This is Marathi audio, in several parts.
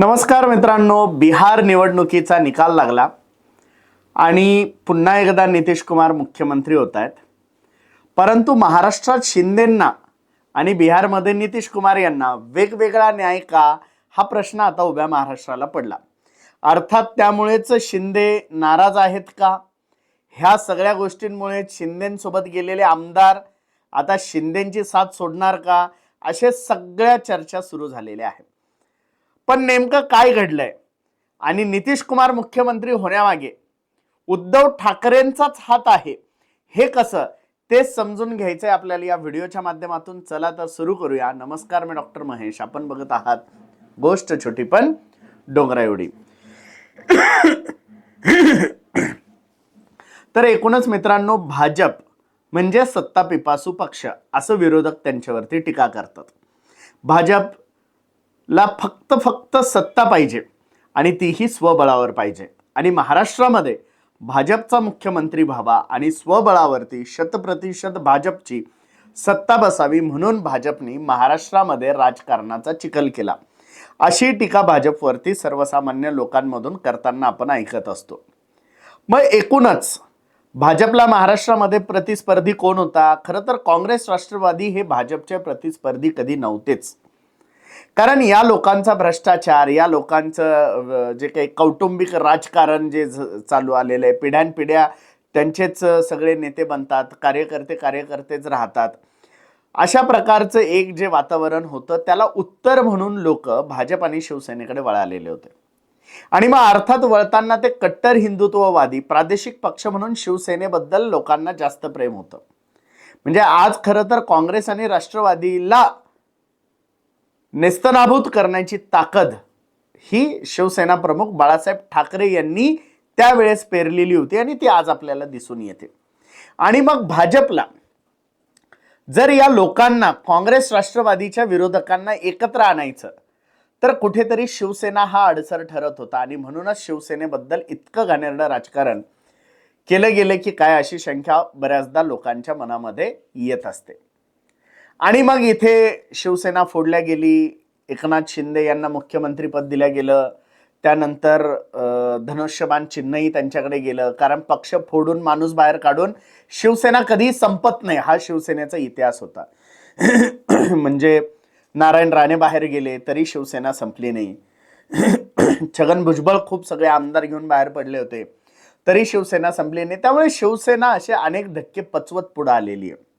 नमस्कार मित्रांनो बिहार निवडणुकीचा निकाल लागला आणि पुन्हा एकदा नितीश कुमार मुख्यमंत्री होत आहेत. परंतु महाराष्ट्रात शिंदेंना आणि बिहारमध्ये नितीश कुमार यांना वेगवेगळा न्याय का? हा प्रश्न आता उभ्या महाराष्ट्राला पडला. अर्थात त्यामुळेच शिंदे नाराज आहेत का? ह्या सगळ्या गोष्टींमुळे शिंदेंसोबत गेलेले आमदार आता शिंदेंची साथ सोडणार का? असे सगळ्या चर्चा सुरू झालेल्या आहेत. पण नेमकं काय घडलंय? आणि नितीश कुमार मुख्यमंत्री होण्यामागे उद्धव ठाकरेंचाच हात आहे. हे कसं? ते समजून घ्यायचंय आपल्याला या व्हिडिओच्या माध्यमातून. चला तर सुरू करूया. नमस्कार मी डॉक्टर महेश. आपण बघत आहात गोष्ट छोटी पण डोंगरा एवढी. तर एकूणच मित्रांनो भाजप म्हणजे सत्ता पिपासू पक्ष असं विरोधक त्यांच्यावरती टीका करतात. भाजप ला फक्त फक्त सत्ता पाहिजे आणि तीही स्वबळावर पाहिजे. आणि महाराष्ट्रामध्ये भाजपचा मुख्यमंत्री व्हावा आणि स्वबळावरती शतप्रतिशत भाजपची सत्ता बसावी म्हणून भाजपने महाराष्ट्रामध्ये राजकारणाचा चिखल केला. अशी टीका भाजपवरती सर्वसामान्य लोकांमधून करताना आपण ऐकत असतो. मग एकूणच भाजपला महाराष्ट्रामध्ये प्रतिस्पर्धी कोण होता? खरं तर काँग्रेस राष्ट्रवादी हे भाजपचे प्रतिस्पर्धी कधी नव्हतेच. कारण या लोकांचा भ्रष्टाचार या लोकांचं जे काही कौटुंबिक राजकारण जे चालू आलेलं आहे पिढ्यानपिढ्या त्यांचेच सगळे नेते बनतात कार्यकर्ते कार्यकर्तेच राहतात. अशा प्रकारचं एक जे वातावरण होतं त्याला उत्तर म्हणून लोक भाजप आणि शिवसेनेकडे वळालेले होते. आणि मग अर्थात वळताना ते कट्टर हिंदुत्ववादी प्रादेशिक पक्ष म्हणून शिवसेनेबद्दल लोकांना जास्त प्रेम होतं. म्हणजे आज खरं तर काँग्रेस आणि राष्ट्रवादीला नेस्तनाभूत करण्याची ताकद ही शिवसेना प्रमुख बाळासाहेब ठाकरे यांनी त्यावेळेस पेरलेली होती आणि ती आज आपल्याला दिसून येते. आणि मग भाजपला जर या लोकांना काँग्रेस राष्ट्रवादीच्या विरोधकांना एकत्र आणायचं तर कुठेतरी शिवसेना हा अडसर ठरत होता. आणि म्हणूनच शिवसेनेबद्दल इतकं घाणेरडं राजकारण केलं गेलं की काय अशी शंका बऱ्याचदा लोकांच्या मनामध्ये येत असते. आणि मग इथे शिवसेना फोडल्या गेली एकनाथ शिंदे यांना मुख्यमंत्रीपद दिलं गेलं त्यानंतर धनुष्यबाण चिन्हही त्यांच्याकडे गेलं कारण पक्ष फोडून माणूस बाहेर काढून शिवसेना कधी संपत नाही हा शिवसेनेचा इतिहास होता. म्हणजे नारायण राणे बाहेर गेले तरी शिवसेना संपली नाही. छगन भुजबळ खूप सगळे आमदार घेऊन बाहेर पडले होते तरी शिवसेना संपली नाही. त्यामुळे शिवसेना असे अनेक धक्के पचवत पुढे आलेली आहे.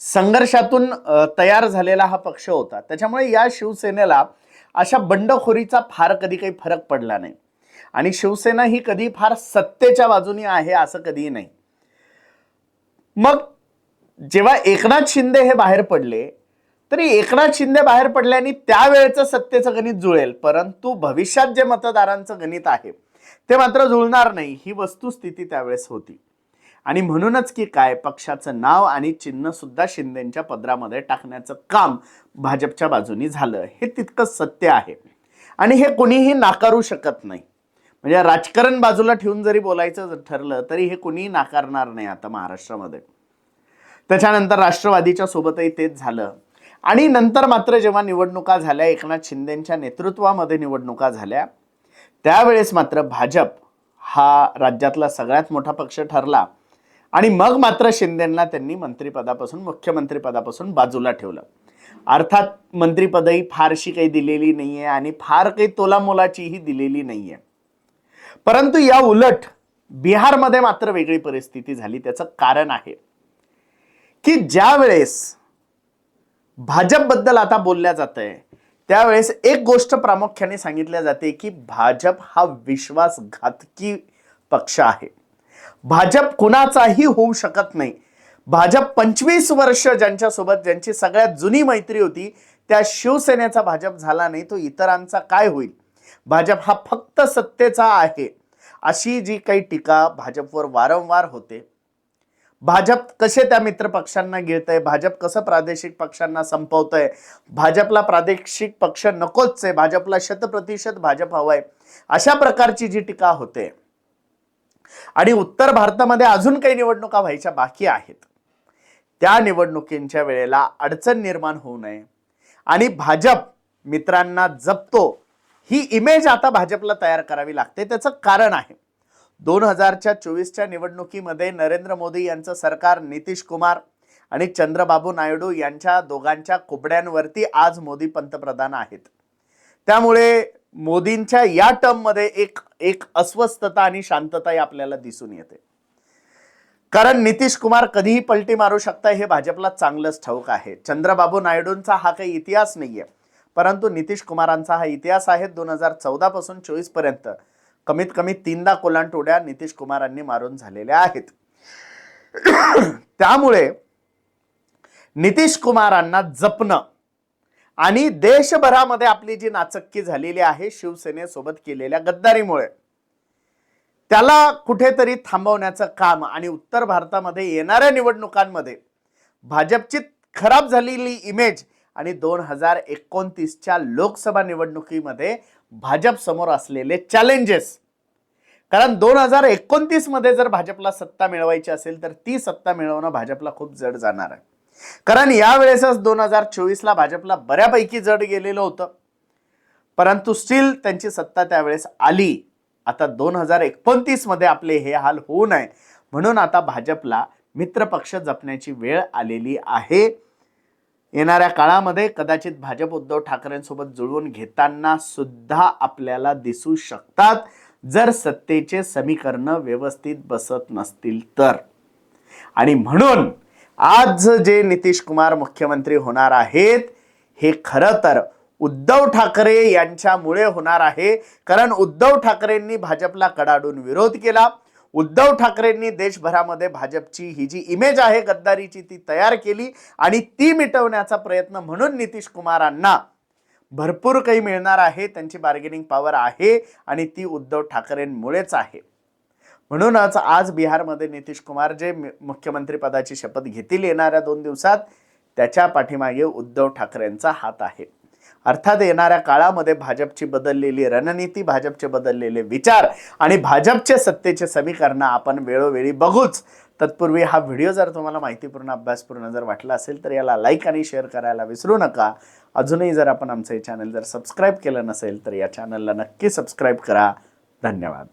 संघर्षातून तयार झालेला हा पक्ष होता. त्याच्यामुळे या शिवसेनेला अशा बंडखोरीचा फार कधी काही फरक पडला नाही. आणि शिवसेना ही कधी फार सत्तेच्या बाजूनी आहे असं कधीही नाही. मग जेव्हा एकनाथ शिंदे हे बाहेर पडले तरी एकनाथ शिंदे बाहेर पडल्याने त्यावेळेचं सत्तेचं गणित जुळेल. परंतु भविष्यात जे मतदारांचं गणित आहे ते मात्र जुळणार नाही. ही वस्तुस्थिती त्यावेळेस होती. आणि म्हणूनच की काय पक्षाचं नाव आणि चिन्ह सुद्धा शिंदेच्या पदरामध्ये टाकण्याचं काम भाजपच्या बाजूनी झालं. हे तितकं सत्य आहे. आणि हे कोणीही नाकारू शकत नाही. म्हणजे राजकारण बाजूला ठेवून जरी बोलायचं ठरलं तरी हे कोणीही नाकारणार नाही आता महाराष्ट्रामध्ये. त्याच्यानंतर राष्ट्रवादीच्या सोबतही तेच झालं. आणि नंतर मात्र जेव्हा निवडणुका झाल्या एकनाथ शिंदेच्या नेतृत्वामध्ये निवडणुका झाल्या त्यावेळेस मात्र भाजप हा राज्यातला सगळ्यात मोठा पक्ष ठरला. आणि मग मात्र शिंदेंना त्यांनी मंत्रिपदापासून मुख्यमंत्रीपदापासून बाजूला ठेवलं. अर्थात मंत्रिपदही फारशी काही दिलेली नाहीये आणि फार काही तोलामोलाचीही दिलेली नाहीये. परंतु या उलट बिहारमध्ये मात्र वेगळी परिस्थिती झाली त्याचं कारण आहे की ज्या वेळेस भाजपबद्दल आता बोलल्या जात आहे त्यावेळेस एक गोष्ट प्रामुख्याने सांगितल्या जाते की भाजप हा विश्वासघातकी पक्ष आहे. भाजप कुणाचाही होऊ शकत नाही. भाजप पंचवीस वर्ष ज्यांच्यासोबत ज्यांची सगळ्यात जुनी मैत्री होती त्या शिवसेनेचा भाजप झाला नाही तो इतरांचा काय होईल? भाजप हा फक्त सत्तेचा आहे. अशी जी काही टीका भाजपवर वारंवार होते. भाजप कसे त्या मित्र पक्षांना आहे भाजप कसं प्रादेशिक पक्षांना संपवतंय? भाजपला प्रादेशिक पक्ष नकोच आहे. भाजपला शतप्रतिशत भाजप हवंय. अशा प्रकारची जी टीका होते. आणि उत्तर भारतामध्ये अजून काही निवडणुका व्हायच्या बाकी आहेत. त्या निवडणुकींच्या वेळेला अडचण निर्माण होऊ नये. आणि भाजप मित्रांना जपतो ही इमेज आता भाजपला तयार करावी लागते त्याचं कारण आहे. दोन हजारच्या चोवीसच्या निवडणुकीमध्ये नरेंद्र मोदी यांचं सरकार नितीश कुमार आणि चंद्रबाबू नायडू यांच्या दोघांच्या कुबड्यांवरती आज मोदी पंतप्रधान आहेत. त्यामुळे मोदींच्या या टर्ममध्ये एक एक अस्वस्थता आणि शांतताही आपल्याला दिसून येते. कारण नितीश कुमार कधीही पलटी मारू शकता हे भाजपला चांगलंच ठाऊक आहे. चंद्रबाबू नायडूंचा हा काही इतिहास नाहीये. परंतु नितीश कुमारांचा हा इतिहास आहे दोन हजार चौदा पासून चोवीसपर्यंत. कमीत कमी तीनदा कोलांटोड्या नितीश कुमारांनी मारून झालेल्या आहेत. त्यामुळे नितीश कुमारांना जपणं आणि देशभरामध्ये आपली जी नाचक्की झालेली आहे शिवसेनेसोबत केलेल्या गद्दारीमुळे. त्याला कुठेतरी थांबवण्याचं काम आणि उत्तर भारतामध्ये येणाऱ्या निवडणुकांमध्ये भाजपची खराब झालेली इमेज आणि दोन हजार एकोणतीसच्या लोकसभा निवडणुकीमध्ये भाजप समोर असलेले चॅलेंजेस कारण दोन हजार एकोणतीसमध्ये जर भाजपला सत्ता मिळवायची असेल तर ती सत्ता मिळवणं भाजपला खूप जड जाणार आहे. कारण यावेळेसच दोन हजार चोवीसला भाजपला बऱ्यापैकी जड गेलेलं होतं. परंतु स्टील त्यांची सत्ता त्यावेळेस आली. आता दोन हजार एकोणतीसमध्ये आपले हे हाल होऊ नये. म्हणून आता भाजपला मित्रपक्ष जपण्याची वेळ आलेली आहे. येणाऱ्या काळामध्ये कदाचित भाजप उद्धव ठाकरेंसोबत जुळवून घेताना सुद्धा आपल्याला दिसू शकतात जर सत्तेचे समीकरण व्यवस्थित बसत नसतील तर. आणि म्हणून आज जे नितीश कुमार मुख्यमंत्री होणार आहेत हे खरं तर उद्धव ठाकरे यांच्यामुळे होणार आहे. कारण उद्धव ठाकरेंनी भाजपला कडाडून विरोध केला. उद्धव ठाकरेंनी देशभरामध्ये भाजपची ही जी इमेज आहे गद्दारीची ती तयार केली आणि ती मिटवण्याचा प्रयत्न म्हणून नितीश कुमारांना भरपूर काही मिळणार आहे. त्यांची बार्गेनिंग पॉवर आहे आणि ती उद्धव ठाकरेंमुळेच आहे. म्हणूनच आज बिहारमध्ये नितीश कुमार जे मु- मुख्यमंत्री पदाची शपथ घेतील येणाऱ्या दोन दिवसात त्याच्या पाठीमागे उद्धव ठाकरेंचा हात आहे. अर्थात येणाऱ्या काळामध्ये भाजपची बदललेली रणनीती भाजपचे बदललेले विचार आणि भाजपचे सत्तेचे समीकरणं आपण वेळोवेळी बघूच. तत्पूर्वी हा व्हिडिओ जर तुम्हाला माहितीपूर्ण अभ्यासपूर्ण जर वाटला असेल तर याला लाईक आणि शेअर करायला विसरू नका. अजूनही जर आपण आमचं हे चॅनल जर सबस्क्राईब केलं नसेल तर या चॅनलला नक्की सबस्क्राईब करा. धन्यवाद.